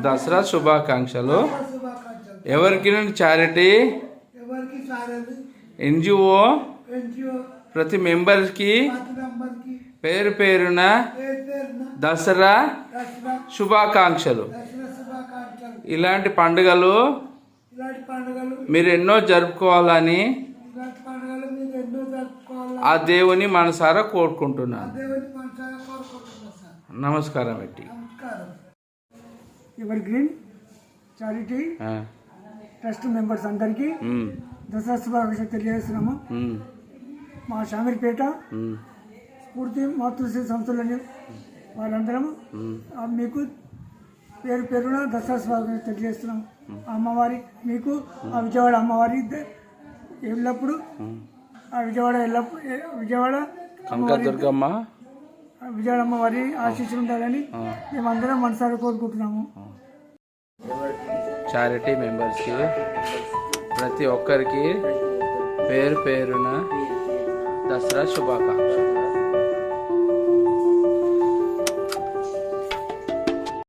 దసరా శుభాకాంక్షలు. ఎవరికి charity? NGO? ప్రతి మెంబర్కి? పేరు పేరున? పేరు పేరున. దసరా శుభాకాంక్షలు. ఇలాంటి పండుగలు మీరు ఎన్నో జరుపుకోవాలని ఆ దేవుని మనసారా కోరుకుంటున్నాను. నమస్కారం పెట్టి. Evergreen? Charity. Trust members అందరికీ దసరా శుభాకాంక్షలు తెలియజేస్తున్నాము. మా షామీర్పేట పూర్తి మాతృశ్రీ సంస్థలని వాళ్ళందరం మీకు పేరు పేరున దసరా శుభాకాంక్షలు తెలియజేస్తున్నాము. అమ్మవారి మీకు ఆ విజయవాడ అమ్మవారి ఎల్లప్పుడూ ఆ విజయవాడ ఎల్లప్పుడు విజయవాడ కనకదుర్గమ్మ విజయమ్మ వారి ఆశీస్సులు ఉండాలని మేమందరం మనసారి కోరుకుంటున్నాము. చారిటీ మెంబర్స్కి ప్రతి ఒక్కరికి పేరు పేరున దసరా శుభాకాంక్షలు.